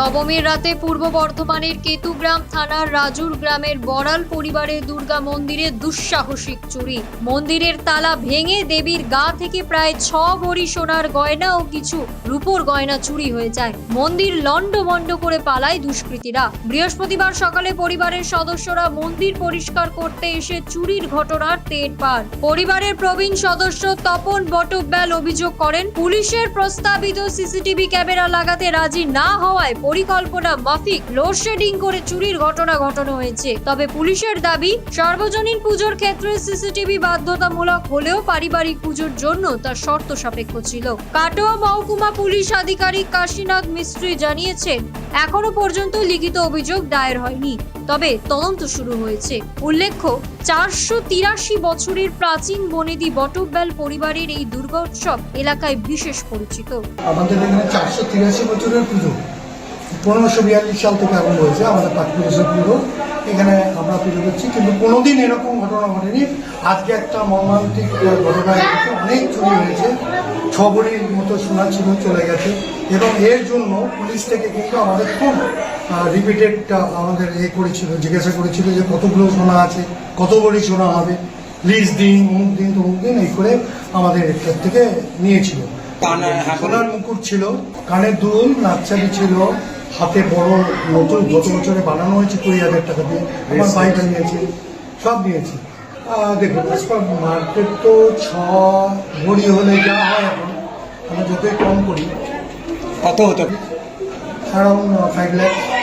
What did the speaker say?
নবমীর রাতে পূর্ব বর্ধমানের কেতুগ্রাম থানার রাজুর গ্রামের বড়াল পরিবারের দুর্গা মন্দিরে দুঃসাহসিক চুরি। মন্দিরের তালা ভেঙে দেবীর গা থেকে প্রায় ছ ভরি সোনার গয়না ও কিছু রূপোর গয়না চুরি হয়ে যায়। মন্দির লণ্ডভণ্ড করে পালায় দুষ্কৃতীরা। বৃহস্পতিবার সকালে পরিবারের সদস্যরা মন্দির পরিষ্কার করতে এসে চুরির ঘটনার তেড় পান। পরিবারের প্রবীণ সদস্য তপন বটব্যাল অভিযোগ করেন, পুলিশের প্রস্তাবিত সিসিটিভি ক্যামেরা লাগাতে রাজি না হওয়ায় পরিকল্পনা মাফিক লোডশেডিং করে চুরির ঘটনা ঘটানো হয়েছে। তবে পুলিশের দাবি, সার্বজনীন পুজোর ক্ষেত্রে সিসিটিভি বাধ্যতামূলক হলেও পারিবারিক পুজোর জন্য তা শর্ত সাপেক্ষ ছিল। কাটোয়া মহকুমা পুলিশ আধিকারিক কাশীনাথ মিস্ত্রি জানিয়েছেন, এখনও পর্যন্ত লিখিত অভিযোগ দায়ের হয়নি, তবে তদন্ত শুরু হয়েছে। উল্লেখ্য, চারশো তিরাশি বছরের প্রাচীন বনেদি বটব্যাল পরিবারের এই দুর্গোৎসব এলাকায় বিশেষ পরিচিত। আমাদের এখানে চারশো তিরাশি বছরের পুজো। পনেরোশো বিয়াল্লিশ সাল থেকে আরম্ভ হয়েছে আমাদের পাঁচপুরেশ্বর পুজো এখানে আমরা পুজো করছি কিন্তু কোনোদিন এরকম ঘটনা ঘটেনি। আজকে একটা মর্মান্তিক ঘটনা ঘটেছে অনেক চুরি হয়েছে। ছ ভরির মতো সোনা ছিল চলে গেছে। এবং এর জন্য পুলিশ থেকে কিন্তু আমাদের খুব রিপিটেড আমাদের এ করেছিল জিজ্ঞাসা করেছিল যে কতগুলো সোনা আছে কত ভরি সোনা হবে। লিস্ট দিন অমুক দিন তমুক দিন এই করে আমাদের এর থেকে নিয়েছিল। সোনার মুকুট ছিল কানের দুল নাকছালি ছিল হাতে বড় নতুন গত বছরে বানানো হয়েছে কুড়ি হাজার টাকা দিয়ে। আমার বাইক নিয়েছে সব নিয়েছি। দেখুন মার্কেট তো ছ ভরি হলে যা হয় এখন আমরা যতই কম করি কত হতে পারে অ্যারাউন্ড ফাইভ ল্যাক্স